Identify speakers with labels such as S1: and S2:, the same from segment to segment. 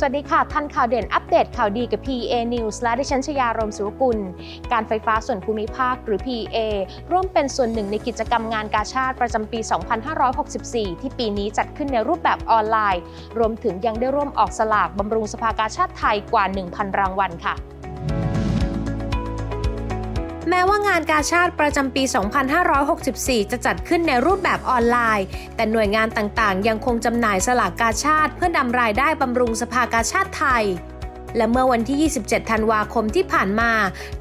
S1: สวัสดีค่ะทันข่าวเด่นอัปเดตข่าวดีกับ PA News และดิฉันชยารมสุวกุล การไฟฟ้าส่วนภูมิภาคหรือ PA ร่วมเป็นส่วนหนึ่งในกิจกรรมงานกาชาติประจำปี 2564 ที่ปีนี้จัดขึ้นในรูปแบบออนไลน์ รวมถึงยังได้ร่วมออกสลากบำรุงสภากาชาติไทยกว่า 1,000 รางวัลค่ะ แม้ว่างานกาชาติประจำปี 2564 จะจัดขึ้นในรูปแบบออนไลน์ แต่หน่วยงานต่างๆ ยังคงจำหน่ายสลากกาชาติเพื่อนำรายได้บำรุงสภากาชาติไทย และเมื่อวันที่ 27 ธันวาคมที่ผ่านมา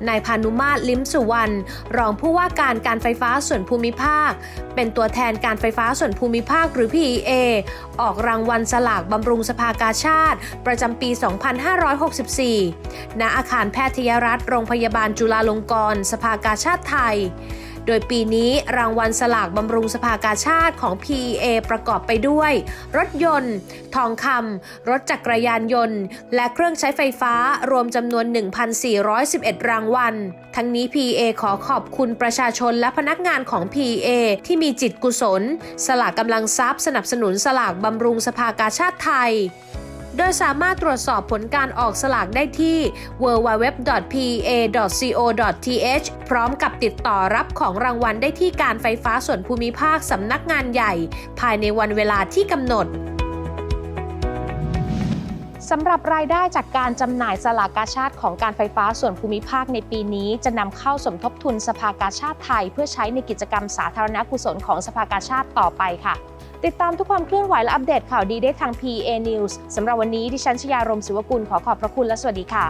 S1: นายพานุมาตรลิ้มสุวรรณ รองผู้ว่าการการไฟฟ้าส่วนภูมิภาค เป็นตัวแทนการไฟฟ้าส่วนภูมิภาคหรือ PEA ออกรางวัลสลากบำรุงสภากาชาติ ประจำปี 2564 ณ อาคารแพทยรัฐโรงพยาบาลจุฬาลงกรณ์สภากาชาติไทย โดยปีนี้รางวัลสลากบำรุงสภากาชาติของ PEA ประกอบไปด้วย รถยนต์ ทองคำรถจักรยานยนต์ และเครื่องใช้ไฟฟ้ารวมจำนวน 1,411 รางวัล ทั้งนี้ PEA ขอขอบคุณประชาชนและพนักงานของ PEA ที่มีจิตกุศล สลากกำลังทรัพย์สนับสนุนสลากบำรุงสภากาชาติไทย โดยสามารถตรวจสอบผลการออกสลากได้ที่ www.pa.co.th พร้อมกับติดต่อรับของรางวัลได้ที่การไฟฟ้าส่วนภูมิภาคสำนักงานใหญ่ ภายในวันเวลาที่กำหนด สำหรับรายได้จากการจำหน่ายสลากกาชาติของการไฟฟ้าส่วนภูมิภาคในปีนี้ จะนำเข้าสมทบทุนสภากาชาติไทย เพื่อใช้ในกิจกรรมสาธารณกุศลของสภากาชาติต่อไปค่ะ ติดตามทุกความเคลื่อนไหวและอัปเดตข่าวดีได้ทาง PA News สำหรับวันนี้ดิฉันชยารมศิวกุลขอขอบพระคุณและสวัสดีค่ะ